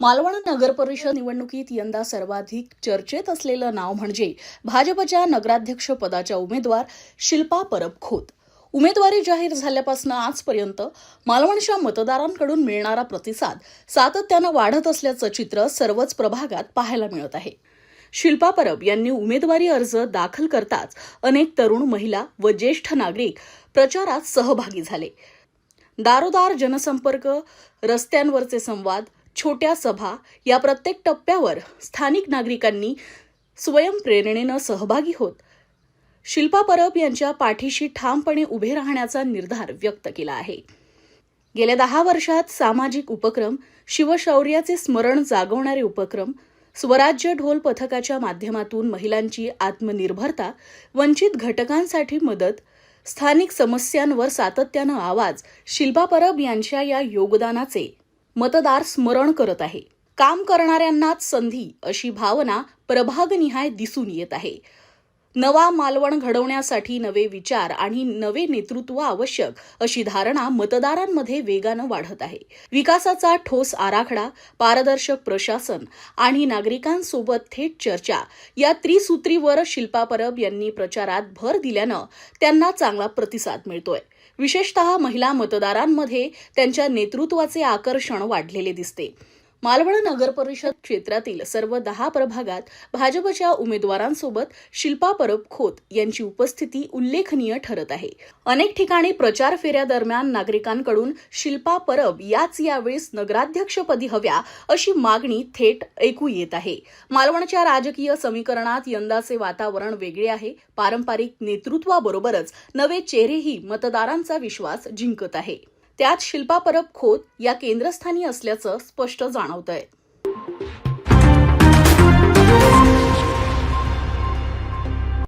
मालवण नगर परिषद निवडणुकीत यंदा सर्वाधिक चर्चेत असलेलं नाव म्हणजे भाजपच्या नगराध्यक्ष पदाच्या उमेदवार शिल्पा परब खोत उमेदवारी जाहीर झाल्यापासून आजपर्यंत मालवणच्या मतदारांकडून मिळणारा प्रतिसाद सातत्यानं वाढत असल्याचं चित्र सर्वच प्रभागात पाहायला मिळत आहे. शिल्पा परब यांनी उमेदवारी अर्ज दाखल करताच अनेक तरुण महिला व ज्येष्ठ नागरिक प्रचारात सहभागी झाले. दारोदार जनसंपर्क रस्त्यांवरचे संवाद छोट्या सभा या प्रत्येक टप्प्यावर स्थानिक नागरिकांनी स्वयंप्रेरणेनं सहभागी होत. शिल्पा परब यांच्या पाठीशी ठामपणे उभे राहण्याचा निर्धार व्यक्त केला आहे. गेल्या दहा वर्षात सामाजिक उपक्रम शिवशौर्याचे स्मरण जागवणारे उपक्रम स्वराज्य ढोल पथकाच्या माध्यमातून महिलांची आत्मनिर्भरता वंचित घटकांसाठी मदत स्थानिक समस्यांवर सातत्यानं आवाज शिल्पा परब यांच्या या योगदानाचे मतदार स्मरण करत आहे. काम करणाऱ्यांनाच संधी अशी भावना प्रभागनिहाय दिसून येत आहे. नवा मालवण घडवण्यासाठी नवे विचार आणि नवे नेतृत्व आवश्यक अशी धारणा मतदारांमध्ये वेगानं वाढत आहे. विकासाचा ठोस आराखडा पारदर्शक प्रशासन आणि नागरिकांसोबत थेट चर्चा या त्रिसूत्रीवर शिल्पा परब यांनी प्रचारात भर दिल्यानं त्यांना चांगला प्रतिसाद मिळतोय. विशेषतः महिला मतदारांमध्ये त्यांच्या नेतृत्वाचे आकर्षण वाढलेले दिसते. मालवण नगर परिषद क्षेत्रातील सर्व दहा प्रभागात भाजपच्या उमेदवारांसोबत शिल्पा परब खोत यांची उपस्थिती उल्लेखनीय ठरत आहे. अनेक ठिकाणी प्रचार फेऱ्या दरम्यान नागरिकांकडून शिल्पा परब याच यावेळेस नगराध्यक्षपदी हव्या अशी मागणी थेट ऐकू येत आहे. मालवणच्या राजकीय समीकरणात यंदाचे वातावरण वेगळे आहे. पारंपरिक नेतृत्वाबरोबरच नवे चेहरेही मतदारांचा विश्वास जिंकत आहे. त्यात शिल्पा परब खोत या केंद्रस्थानी असल्याचं स्पष्ट जाणवतंय.